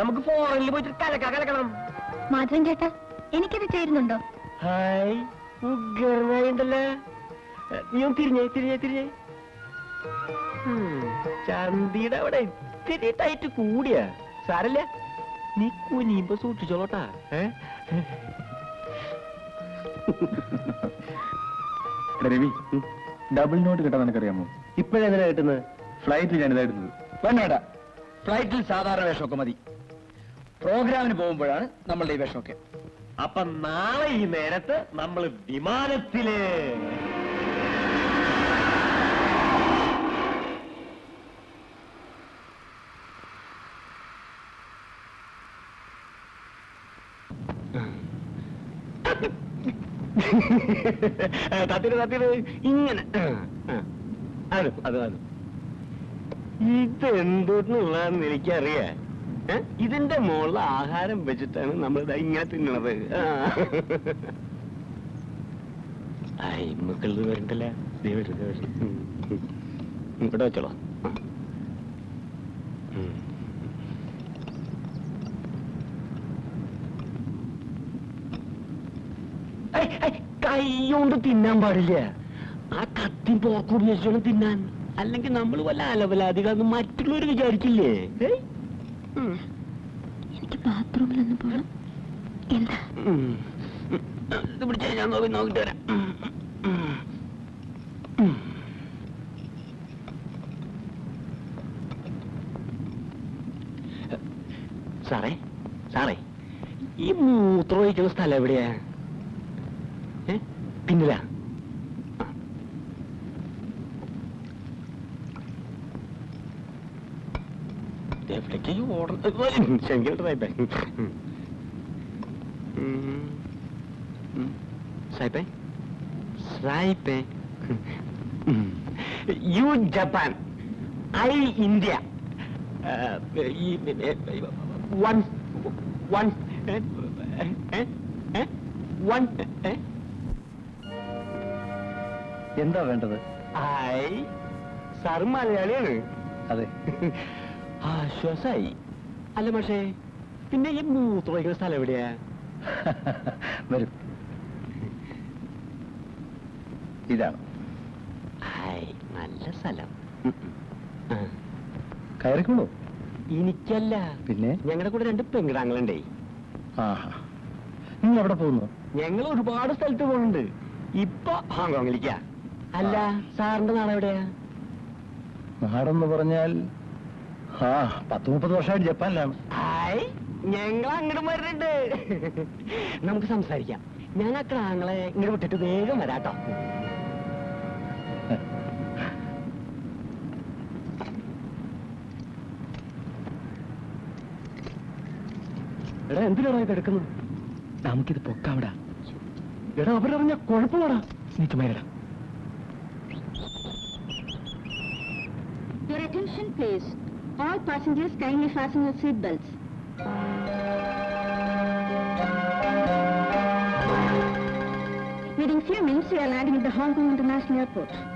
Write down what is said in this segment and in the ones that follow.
നമുക്ക് ഫോറിനിൽ പോയിട്ട് കലക്ക കലക്കണം. മാധവൻ ചേട്ടാ എനിക്കത് ചേരുന്നുണ്ടോ? ഹായ് ഉഗ്രനായിണ്ടല്ലേ നീ ഒന്ന് തിരിഞ്ഞേ തിരിഞ്ഞേ തിരിഞ്ഞേ. ചന്തിയുടെ അവിടെ ഇത്തിരി ടൈറ്റ് കൂടിയാ. സാരല്ല നീ കുനിയുമ്പോ സൂക്ഷിച്ചോളോട്ടാ. രവി ഡബിൾ നോട്ട് കിട്ടാൻ നിനക്കറിയാമോ? ഇപ്പഴെന്തിനാ കിട്ടുന്നത്? ഫ്ലൈറ്റിൽ ഞാൻ ഇതായിരുന്നത് വേണ്ട ഫ്ലൈറ്റിൽ സാധാരണ വേഷമൊക്കെ മതി. പ്രോഗ്രാമിന് പോകുമ്പോഴാണ് നമ്മളുടെ ഈ വേഷമൊക്കെ. അപ്പൊ നാളെ ഈ നേരത്ത് നമ്മൾ വിമാനത്തിൽ. തത്തിര് തത്തിര് ഇങ്ങനെ. അത് അത് അത് ഇതെന്തെന്നുള്ളതെന്ന് എനിക്കറിയാ? ഇതിന്റെ മുകളിൽ ആഹാരം വെച്ചിട്ടാണ് നമ്മൾ ഇങ്ങനെ തിന്നണത്. മക്കളത് വരണ്ടല്ലേ. ഇവിടെ വെച്ചോളാം. ആ. ഐ, ഐ, കൈ കൊണ്ട് തിന്നാൻ പാടില്ല. ആ കത്തി പോക്കൂടി വെച്ചോണം തിന്നാൻ. അല്ലെങ്കിൽ നമ്മൾ വല്ല അലവലാധികം മറ്റുള്ളവർ വിചാരിക്കില്ലേ? ബാത്റൂമിലൊന്ന് പോണം. എന്താ? ഞാൻ നോക്കി നോക്കിട്ട് വരാം. സാറേ സാറേ ഈ മൂത്രം ഒഴിക്കുന്ന സ്ഥലം എവിടെയാ? പിന്നിലാ ആ. ഓടണം സായിപ്പേ. സായിപ്പേ? You Japan. I India. One one one എന്താ വേണ്ടത്? ഐ സാറ് മലയാളിയാണ്. അതെ. ആശ്വാസായി അല്ല പക്ഷേ പിന്നെ ഈ മൂത്ത് വയ്ക്കുന്ന സ്ഥലം എവിടെയാ? വരും. ഇതാണ് നല്ല സ്ഥലം. കയറിക്കോളൂ. എനിക്കല്ല. പിന്നെ? ഞങ്ങളുടെ കൂടെ രണ്ട് പെങ്കിടാങ്ങളുണ്ടേ നിങ്ങൾ എവിടെ പോകുന്നു? ഞങ്ങൾ ഒരുപാട് സ്ഥലത്ത് പോകുന്നുണ്ട് ഇപ്പൊ ഹോങ്കോങ്ങിലേക്കാ. അല്ല സാറിന്റെ നാളെ എവിടെയാ നാടെന്ന് പറഞ്ഞാൽ ആ പത്ത് മുപ്പത് വർഷമായിട്ട് ജപ്പാനിലാണ്. ഹായ് ഞങ്ങൾ അങ്ങോട്ട് വരുന്നുണ്ട് നമുക്ക് സംസാരിക്കാം. ഞാൻ ആ ക്രാങ്ങളെ ഇങ്ങോട്ട് വിട്ടിട്ട് വേഗം വരാട്ടോ. എടാ എന്തിനാടാ ഇത് എടുക്കുന്നത്? നമുക്കിത് പൊക്കാവിടാ. എടാ അവരറിഞ്ഞ കുഴപ്പമാടാ. നീ ചുമരടാ Your attention please. All passengers kindly fasten your seat belts. Within few minutes, we are landing at the Hong Kong International Airport.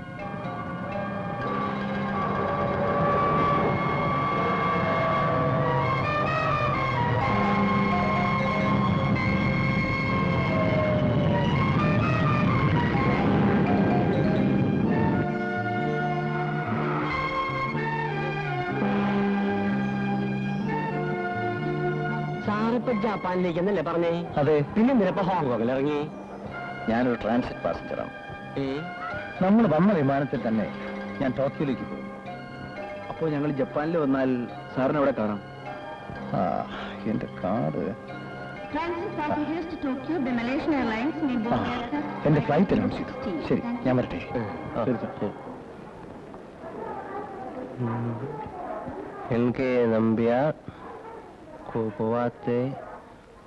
സാറിപ്പോ ജാപ്പാനിലേക്ക് എന്നല്ലേ പറഞ്ഞേ? അതെ. പിന്നെ നിരപ്പോ ഹോങ്കോങ്ങിൽ ഇറങ്ങി? ഞാനൊരു ട്രാൻസിറ്റ് പാസഞ്ചറാണ് നമ്മൾ വന്ന വിമാനത്തിൽ തന്നെ ഞാൻ ടോക്കിയോയിലേക്ക് പോകും. അപ്പോൾ ഞങ്ങൾ ജപ്പാനിൽ വന്നാൽ സാറിനെ അവിടെ കാണാം. ആ എന്റെ കാർഡ് എന്റെ ഫ്ലൈറ്റ് അനൗൺസ് ചെയ്തു. ശരി ഞാൻ വരട്ടെ? N K Nambiar. കോവാത്തെ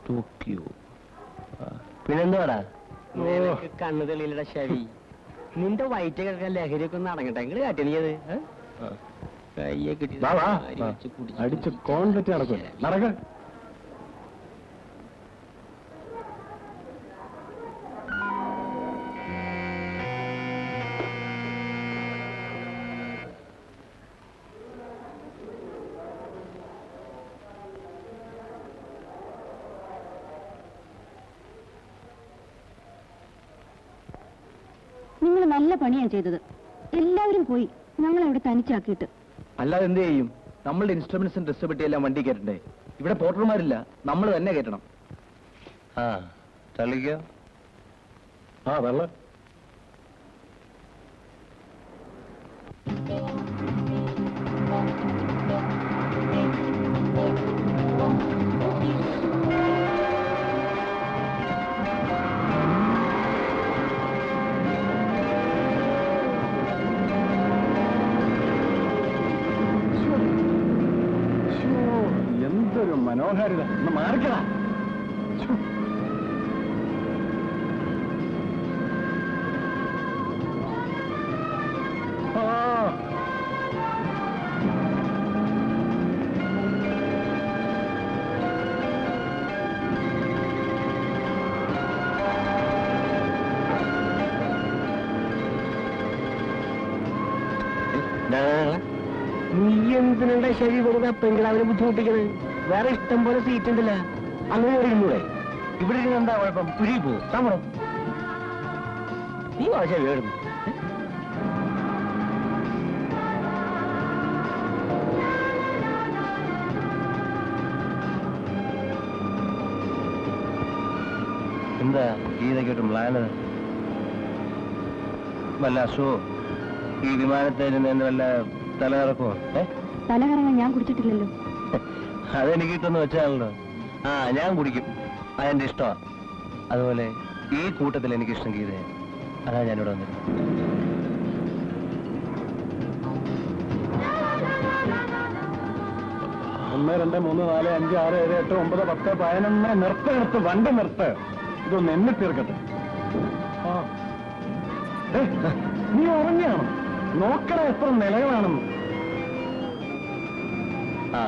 ടോക്കിയോ പിന്നെന്താടാ കണ്ണു തെളിയിലട ശരി നിന്റെ വയറ്റ് കിടക്കാൻ ലഹരിയൊക്കെ ഒന്ന് അടങ്ങട്ടെ. എങ്ങനെ കാട്ടിയത് കയ്യെ കിട്ടി. അടിച്ച് കോൺവെറ്റ് നടക്കും. നടക്ക. പണിയാ ചെയ്തത്. എല്ലാവരും പോയി ഞങ്ങൾ അവിടെ തനിച്ചാക്കിയിട്ട്. അല്ലാതെ എന്ത് ചെയ്യും? നമ്മളുടെ ഇൻസ്ട്രുമെന്റ്സും ഡ്രസ്സും എല്ലാം വണ്ടി കയറ്റണ്ടേ? ഇവിടെ പോർട്ടർമാരില്ല നമ്മൾ തന്നെ കയറ്റണം. ആ തള്ളിക്കോ? ആ വെള്ള മനോഹാരിത. ഒന്ന് മാറിക്കടാ. നീ എന്തിനാ ശരി വെറുതെ പെങ്കിടാവിനെ ബുദ്ധിമുട്ടിക്കണത് വേറെ ഇഷ്ടം പോലെ സീറ്റ് ഉണ്ടല്ല? അങ്ങനെ ഇരുന്നൂടെ ഇവിടെ ഇരുന്ന് എന്താ കുഴപ്പം? കുഴി താമറോ നീ വാശ വേടുന്നു എന്താ ഗീതയ്ക്കൊട്ട് മ്ലാനത് വല്ല അസുഖോ? ഈ വിമാനത്തിൽ നിന്ന് വല്ല തലകറക്കോ? തലകറങ്ങാൻ തല കറങ്ങാൻ ഞാൻ കുടിച്ചിട്ടില്ലല്ലോ. അതെനിക്ക് കിട്ടുന്ന വെച്ചാലോ ആ ഞാൻ കുടിക്കും. അതെന്റെ ഇഷ്ടമാ അതുപോലെ ഈ കൂട്ടത്തിൽ എനിക്ക് ഇഷ്ടം ഗീത അതാ ഞാനിവിടെ വന്നത് ഒന്ന് രണ്ട് മൂന്ന് നാല് അഞ്ച് ആറ് ഏഴ് എട്ട് ഒമ്പത് പത്ത് പതിനൊന്ന് നിർത്ത് നിർത്ത് വണ്ടി നിർത്ത്. ഇതൊന്ന് എന്നെ തീർക്കട്ടെ. നീ ഉറങ്ങിയാണോ? നോക്കണ എത്ര നിലകളാണെന്ന്. ആ.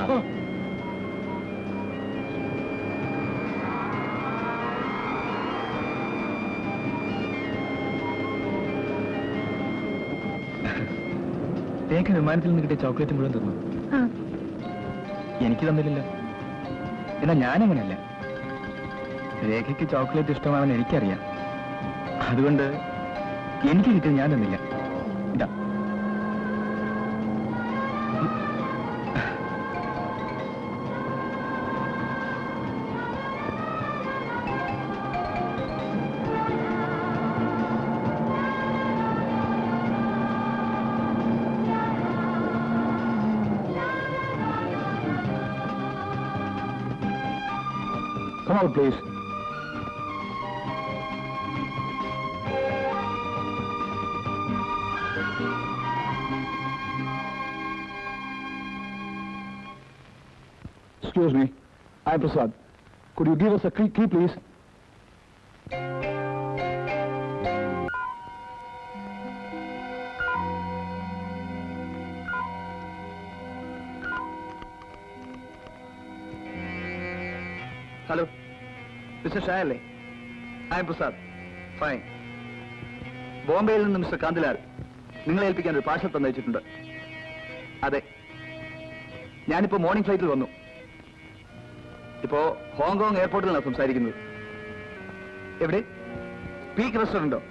രേഖ വിമാനത്തിൽ നിന്ന് കിട്ടിയ ചോക്ലേറ്റ് മുഴുവൻ തന്നു. എനിക്ക് തന്നില്ലല്ലോ എന്നാ ഞാനങ്ങനെയല്ല? രേഖയ്ക്ക് ചോക്ലേറ്റ് ഇഷ്ടമാണെന്ന് എനിക്കറിയാം. അതുകൊണ്ട് എനിക്ക് കിട്ടിയത് ഞാൻ തന്നില്ല. Come out, please. Excuse me. I'm Prasad. Could you give us a key, key please? Mister Shah അല്ലേ ഐ എം പ്രസാദ്. ഫൈൻ. ബോംബെയിൽ നിന്ന് മിസ്റ്റർ കാന്തിലാൽ നിങ്ങളെ ഏൽപ്പിക്കാൻ ഒരു പാർസൽ തന്നയച്ചിട്ടുണ്ട്. അതെ. ഞാനിപ്പോ മോർണിംഗ് ഫ്ലൈറ്റിൽ വന്നു. ഇപ്പോ ഹോങ്കോങ് എയർപോർട്ടിലാണ് സംസാരിക്കുന്നത്. എവിടെ? പീക്ക് റെസ്റ്റോറന്റോ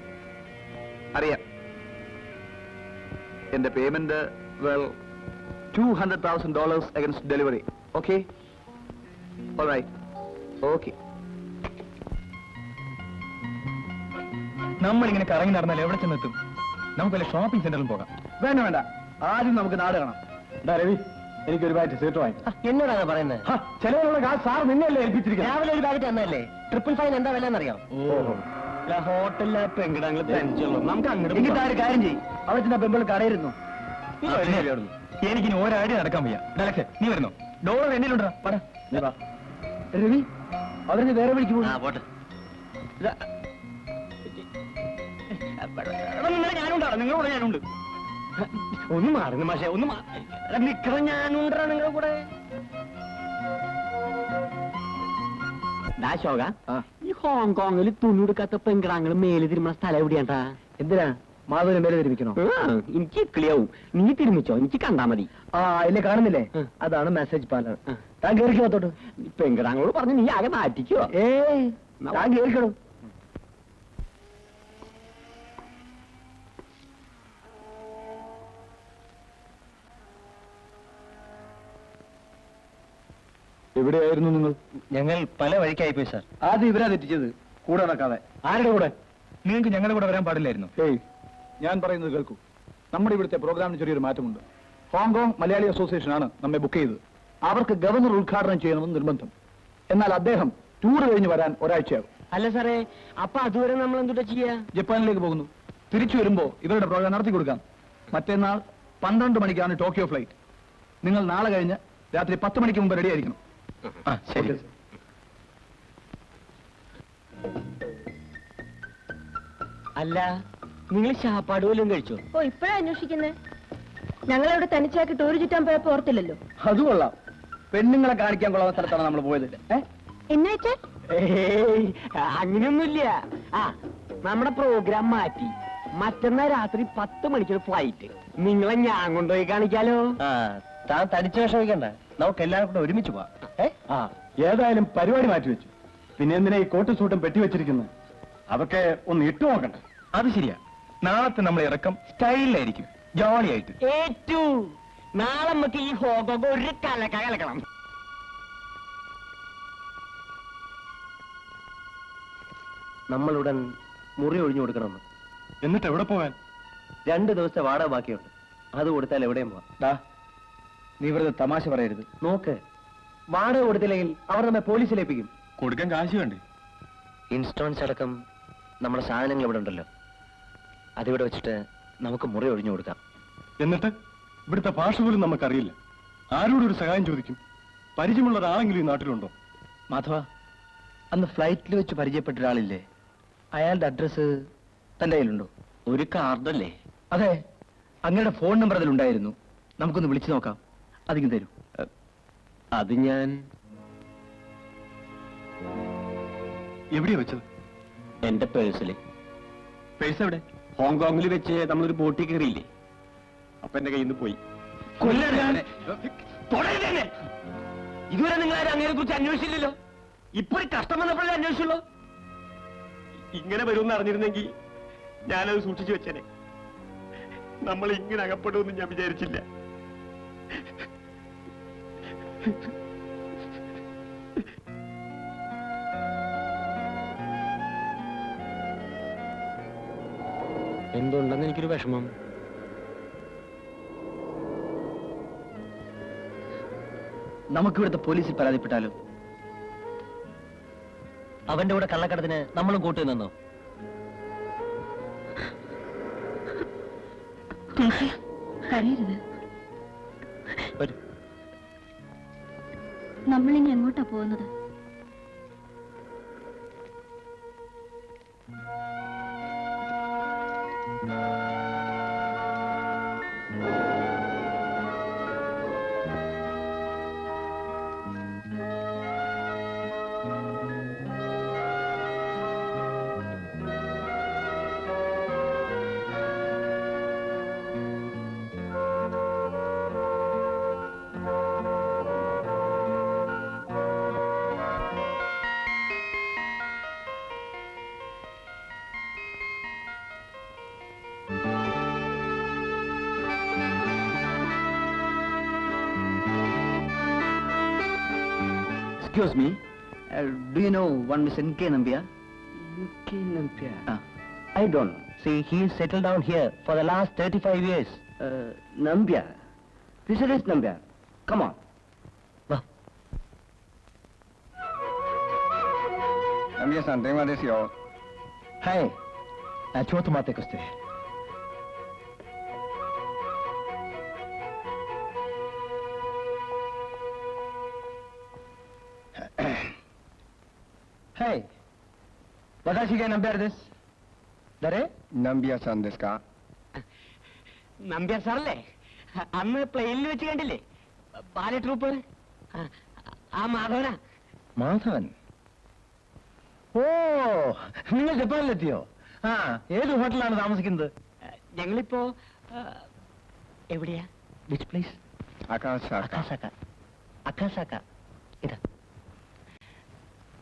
അറിയാം. എന്റെ payment well two hundred thousand dollars against delivery okay okay നമ്മളിങ്ങനെ കറങ്ങി നടന്നാൽ എവിടെ ചെന്നെത്തും? നമുക്ക് വല്ല ഷോപ്പിംഗ് സെന്ററിൽ പോകാം. വേണ്ട വേണ്ട. ആദ്യം നമുക്ക് നാട് കാണാം. രവി എനിക്ക് ഒരു ബാറ്റ് സീറ്റ് വാങ്ങി. എന്നോടാണ് പറയുന്നത് കാശ് സാർ നിന്നെയല്ലേ ഏൽപ്പിച്ചിരിക്കുന്നത്? രാവിലെ ഒരു ബാഗ് തന്നല്ലേ ട്രിപ്പിൾ ഫൈൻ എന്താ വില എന്നറിയാം ഹോട്ടലിലെ പെങ്കിടങ്ങൾ തനിച്ചുള്ളൂ നമുക്ക് അങ്ങോട്ട് എനിക്ക് താഴെ കാര്യം ചെയ്യും. അവിടെ ചെന്ന പെമ്പിൾ കടയിരുന്നു എനിക്കിനി ഒരാടി നടക്കാൻ വയ്യ. ഡലക്ഷൻ നീ വരുന്നോ? ഡോളർ എന്നിലുണ്ടാ പട രവി അവരെ വേറെ വിളിക്കുമോ പോകും ഞാനുണ്ടാ നിങ്ങളുടെ കൂടെ ഞാനുണ്ട്. ഒന്ന് മാറുന്നു മാഷെ ഒന്ന് നിക്കണ ഞാനുണ്ടാ നിങ്ങളുടെ കൂടെ? ശോക ഈ ഹോങ്കോങ്ങിൽ തുണി എടുക്കാത്ത പെങ്കിടാങ്ങൾ മേലെ തിരുമ്പണ സ്ഥലം എവിടെയാണ്ടാ? എന്തിനാ? മാധവന് മേലെ തിരുമിക്കണോ? എനിക്ക് ക്ലിയാവും നീ തിരുമിച്ചോ? എനിക്ക് കണ്ടാ മതി. ആ ഇല്ല കാണുന്നില്ലേ? അതാണ് മെസ്സേജ് പാലർ. താൻ കേറിക്കോ പെങ്കടാങ്ങളോട് പറഞ്ഞു നീ ആകെ മാറ്റിക്കോ ഏ താൻ കേറിക്കണോ എവിടെയായിരുന്നു നിങ്ങൾ? ഞങ്ങൾ പല വഴിക്കായി പോയി സാർ. ആദ്യം ഇവരാ തെറ്റിച്ചത്. കൂടെ നടക്കാതെ. ആരുടെ കൂടെ? നിങ്ങൾക്ക് ഞങ്ങളുടെ കൂടെ വരാൻ പാടില്ലായിരുന്നു. ഏയ് ഞാൻ പറയുന്നത് കേൾക്കൂ. നമ്മുടെ ഇവിടുത്തെ പ്രോഗ്രാമിന് ചെറിയൊരു മാറ്റമുണ്ട്. ഹോങ്കോങ് മലയാളി അസോസിയേഷൻ ആണ് നമ്മെ ബുക്ക് ചെയ്തത്. അവർക്ക് ഗവർണർ ഉദ്ഘാടനം ചെയ്യണമെന്ന് നിർബന്ധം. എന്നാൽ അദ്ദേഹം ടൂർ കഴിഞ്ഞ് വരാൻ ഒരാഴ്ചയാകും. അല്ല സാറേ അപ്പൊ അതുവരെ നമ്മൾ എന്തുട്ടാ ചെയ്യാ? ജപ്പാനിലേക്ക് പോകുന്നു. തിരിച്ചു വരുമ്പോ ഇവരുടെ പ്രോഗ്രാം നടത്തി കൊടുക്കാം. മറ്റന്നാൾ പന്ത്രണ്ട് മണിക്കാണ് ടോക്കിയോ ഫ്ലൈറ്റ്. നിങ്ങൾ നാളെ കഴിഞ്ഞ് രാത്രി പത്ത് മണിക്ക് മുമ്പ് റെഡി ആയിരിക്കണം. ശരി. അല്ല നിങ്ങൾ ഷാപ്പാട് പോലും കഴിച്ചോ? ഓ ഇപ്പഴാ അന്വേഷിക്കുന്നത് ഞങ്ങളവിടെ തനിച്ചാക്കി ടൂർ ചുറ്റാൻ പോയപ്പോ ഓർത്തില്ലല്ലോ. അത് കൊള്ളാം. പെണ്ണുങ്ങളെ കാണിക്കാൻ കൊള്ളാവുന്ന സ്ഥലത്താണ് നമ്മൾ പോയത്. ഏയ് അങ്ങനെയൊന്നുമില്ല. ആ നമ്മുടെ പ്രോഗ്രാം മാറ്റി. മറ്റന്നാ രാത്രി പത്ത് മണിക്കൊരു ഫ്ലൈറ്റ് നിങ്ങളെ ഞാൻ കൊണ്ടുപോയി കാണിക്കാലോ. താൻ തനിച്ച് വിഷമിക്കണ്ട. നമുക്ക് എല്ലാവർക്കും കൂടെ ഒരുമിച്ച് പോവാം. ആ ഏതായാലും പരിപാടി മാറ്റി വെച്ചു. പിന്നെ എന്തിനാ ഈ കോട്ടും സൂട്ടും പെട്ടി വെച്ചിരിക്കുന്നത് അതൊക്കെ ഒന്ന് ഇട്ടു നോക്കണ്ട അത് ശരിയാ. നാളത്തെ നമ്മൾ ഇറക്കം സ്റ്റൈലിലായിരിക്കും. ജോളിയായിട്ട്. ആയിട്ട് നാളെ നമുക്ക് ഈ ഹോഗോഗ ഒരു കലക്ക കലക്കണം. നമ്മളുടൻ മുറി ഒഴിഞ്ഞു കൊടുക്കണം എന്നിട്ട് എവിടെ പോവാൻ രണ്ട് ദിവസത്തെ വാടക ബാക്കിയുണ്ട്. അത് കൊടുത്താൽ എവിടെയും പോവാം. നീ വെറുതെ തമാശ പറയരുത്. നോക്ക്. വാടക കൊടുത്തില്ലെങ്കിൽ അവർ നമ്മെ പോലീസിലേപ്പിക്കും കൊടുക്കാൻ കാശ് വേണ്ടേ? ഇൻസ്റ്റോൺസ് അടക്കം നമ്മുടെ സാധനങ്ങൾ ഇവിടെ ഉണ്ടല്ലോ. അതിവിടെ വെച്ചിട്ട് നമുക്ക് മുറി ഒഴിഞ്ഞു കൊടുക്കാം. എന്നിട്ട് ഇവിടുത്തെ ഭാഷ പോലും നമുക്കറിയില്ല. ആരോടും ഒരു സഹായം ചോദിക്കും? പരിചയമുള്ള ഒരാളെങ്കിലും ഈ നാട്ടിലുണ്ടോ? മാധവ അന്ന് ഫ്ലൈറ്റിൽ വെച്ച് പരിചയപ്പെട്ട ഒരാളില്ലേ? അയാളുടെ അഡ്രസ് തന്റെ കയ്യിലുണ്ടോ? ഒരു കാർഡല്ലേ? അതെ അങ്ങയുടെ ഫോൺ നമ്പർ അതിലുണ്ടായിരുന്നു. നമുക്കൊന്ന് വിളിച്ചു നോക്കാം. അതിങ്ങ് തരൂ. അത് ഞാൻ. എവിടെയാ വെച്ചത്? എന്റെ പേഴ്സിൽ. പേഴ്സ് എവിടെ ഹോങ്കോങ്ങിൽ വെച്ച് നമ്മളൊരു ബോട്ടിൽ കയറിയില്ലേ? അപ്പൊ എന്റെ കയ്യിൽ നിന്ന് പോയി. ഇതുവരെ നിങ്ങൾ ആരും അങ്ങനെ കുറിച്ച് അന്വേഷിച്ചില്ലല്ലോ? ഇപ്പൊ ഒരു കഷ്ടം വന്നപ്പോഴേ അന്വേഷിച്ചുള്ളൂ? ഇങ്ങനെ വരുമെന്ന് അറിഞ്ഞിരുന്നെങ്കിൽ ഞാനത് സൂക്ഷിച്ചു വെച്ചേനെ. നമ്മൾ ഇങ്ങനെ അകപ്പെടുമെന്ന് ഞാൻ വിചാരിച്ചില്ല. എന്തുണ്ടെന്ന് എനിക്കൊരു വിഷമം. നമുക്ക് ഇവിടുത്തെ പോലീസിൽ പരാതിപ്പെട്ടാലോ അവന്റെ കൂടെ കള്ളക്കടത്തിന് നമ്മളും കൂട്ടു നിന്നോ? കരയരുത്. വരൂ. നമ്മളിനി എങ്ങോട്ടാ പോകുന്നത്? Excuse me, uh, do you know one Miss N.K. Nambiar? N.K. Nambiar? Uh, I don't know. See, he is settled down here for the last 35 years. Uh, Nambiar? This is Nambiar. Come on. Wow. talk to you. What does he can compare this? ദരെ Nambiar സന്ദേശ നമ്പ്യാർ സാറല്ലേ അന്ന് പ്ലെയിനിൽ വെച്ച് കണ്ടില്ലേ ബാല troupe ഓ നിങ്ങൾ ജപ്പാനിലെത്തിയോ ആ ഏത് ഹോട്ടലാണ് താമസിക്കുന്നത്? ഞങ്ങളിപ്പോ എവിടെയാ? വിച്ച് പ്ലേസ് അക്കാസാക്ക അക്കാസാക്ക ഇതാ.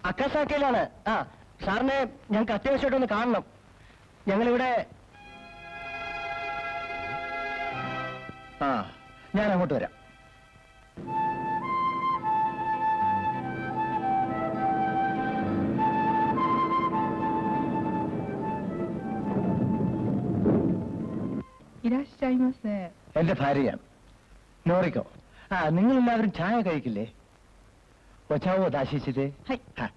അക്കാസാക്കയിലാണ് ആ സാറിനെ ഞങ്ങൾക്ക് അത്യാവശ്യമായിട്ടൊന്ന് കാണണം. ഞങ്ങളിവിടെ ആ. ഞാൻ അങ്ങോട്ട് വരാം എന്റെ ഭാര്യയാണ് നോറിക്കോ. ആ നിങ്ങൾ എല്ലാവരും ചായ കഴിക്കില്ലേ? ഒച്ചാവോ ദാശിച്ചത്? ഹൈ. ഹാ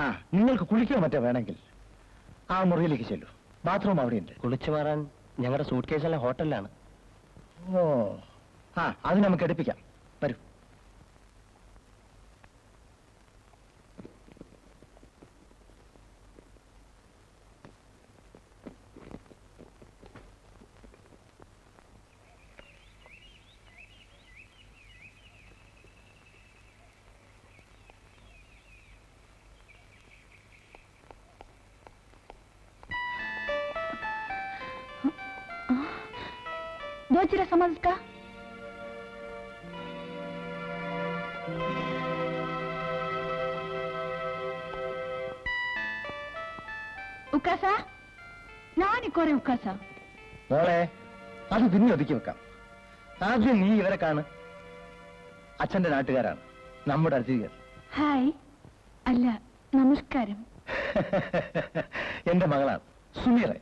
ആ. നിങ്ങൾക്ക് കുളിക്കാൻ മറ്റേ വേണമെങ്കിൽ? ആ മുറിയിലേക്ക് ചെല്ലൂ. ബാത്റൂം അവിടെയുണ്ട്. കുളിച്ചു മാറാൻ ഞങ്ങളുടെ സൂട്ട് കേസിലെ ഹോട്ടലിലാണ്. ഓ. ആ അത് നമുക്ക് എടുപ്പിക്കാം. ಗೋಚರ ಸಮಾಜಕ್ಕ ഉക്കാസ ഞാൻ ഇക്കോറെ ഉക്കാസ മോളെ അത് പിന്നെ ഒതുക്കി വെക്കാം. ആദ്യം നീ ഇവരെ കാണ്. അച്ഛന്റെ നാട്ടുകാരാണ്. നമ്മുടെ അർജികർ ഹായ്. അല്ല നമസ്കാരം. എന്റെ മകളാണ്. സുമീറെ.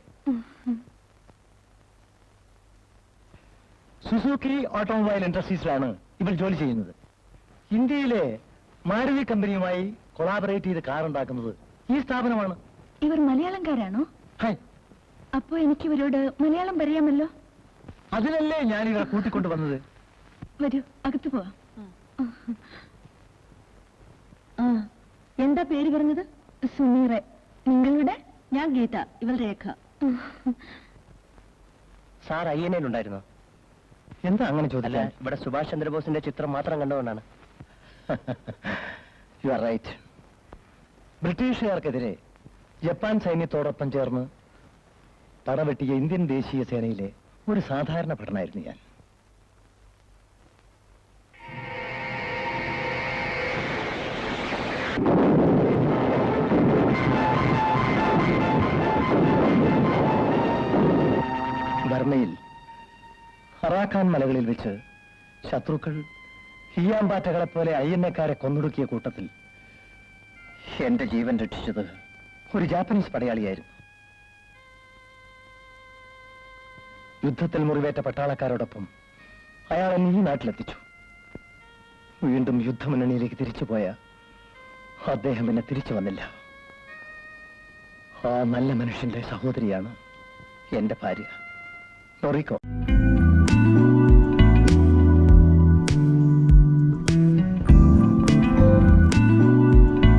സുസുക്കി ഓട്ടോമൊബൈൽ ഇൻഡസ്ട്രീസിലാണ് ഇവർ ജോലി ചെയ്യുന്നത്. ഇന്ത്യയിലെ മാരുതി കമ്പനിയുമായി കൊളാബറേറ്റ് ചെയ്ത് കാർ ഉണ്ടാക്കുന്നത് ഈ സ്ഥാപനമാണ്. ഇവർ മലയാളംകാരാണോ? ഹായ് അപ്പോ എനിക്ക് ഇവരോട് മലയാളം പറയാമല്ലോ? അതിനല്ലേ ഞാൻ ഇവരെ കൂട്ടിക്കൊണ്ടു വന്നത്? വരൂ അകത്തു പോവാ. ആ എന്താ പേര് പറഞ്ഞത്? സുമീറെ. നിങ്ങളുടെ? ഞാൻ ഗീത ഇവൾ രേഖ. സാർ അയ്യനയിലുണ്ടായിരുന്നോ എന്താ അങ്ങനെ ചോദിച്ചത് ഇവിടെ സുഭാഷ് ചന്ദ്രബോസിന്റെ ചിത്രം മാത്രം കണ്ടുകൊണ്ടാണ് യു ആർ റൈറ്റ് ബ്രിട്ടീഷുകാർക്കെതിരെ ജപ്പാൻ സൈന്യത്തോടൊപ്പം ചേർന്ന് പടവെട്ടിയ ഇന്ത്യൻ ദേശീയ സേനയിലെ ഒരു സാധാരണ ഭടനായിരുന്നു ഞാൻ. മലകളിൽ വെച്ച് ശത്രുക്കൾ ഹിയാമ്പാറ്റകളെ പോലെ അയ്യന്നക്കാരെ കൊന്നൊടുക്കിയ കൂട്ടത്തിൽ എന്റെ ജീവൻ രക്ഷിച്ചത് ഒരു ജാപ്പനീസ് പടയാളിയായിരുന്നു. യുദ്ധത്തിൽ മുറിവേറ്റ പട്ടാളക്കാരോടൊപ്പം അയാൾ എന്നെ ഈ നാട്ടിലെത്തിച്ചു. വീണ്ടും യുദ്ധമുന്നണിയിലേക്ക് തിരിച്ചുപോയ അദ്ദേഹം എന്നെ തിരിച്ചു വന്നില്ല. ആ നല്ല മനുഷ്യന്റെ സഹോദരിയാണ് എന്റെ ഭാര്യ. നൊറിക്കോ.